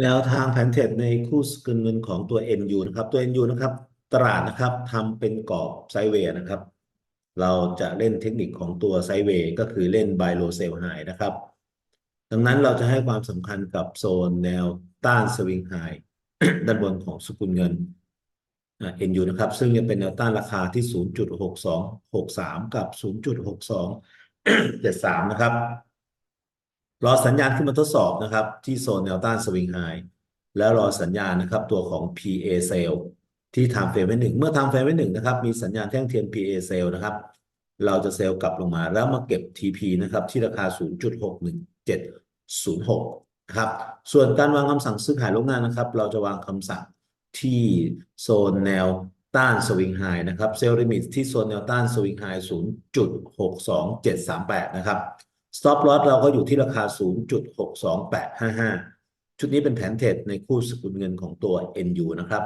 แนวทางแผนเทรดในคู่สกุลเงินของตัว NU นะครับตัว NU นะครับ ตลาดนะครับทำเป็นกรอบไซด์เวย์นะครับ เราจะเล่นเทคนิคของตัวไซด์เวย์ก็คือเล่น buy low sell high นะครับ ดังนั้นเราจะให้ความสำคัญกับโซนแนวต้านสวิงไฮด้านบนของสกุลเงิน NU นะครับ ซึ่งจะเป็นแนวต้านราคาที่ 0.6263 กับ 0.6273 นะครับ รอสัญญาณขึ้นมาทดสอบนะครับ ที่โซนแนวต้านสวิงไฮแล้วรอสัญญาณนะครับ ตัวของ PA sell ที่ time frame ไว้หนึ่งเมื่อ time frame ไว้หนึ่งนะครับ มีสัญญาณแท่งเทียน PA sell นะครับ เราจะเซลล์กลับลงมาแล้วมาเก็บ TP นะครับ ที่ราคา 0.61706นะครับ ส่วนการวางคำสั่งซื้อขายล่วงหน้านะครับ เราจะวางคำสั่งที่โซนแนวต้านสวิงไฮนะครับเซลล์ลิมิตที่โซนแนวต้านสวิงไฮ0.62738นะครับ stop loss เราก็อยู่ที่ราคา 0.62855 ชุดนี้เป็นแผนเทรดในคู่สกุลเงินของตัว NU นะครับ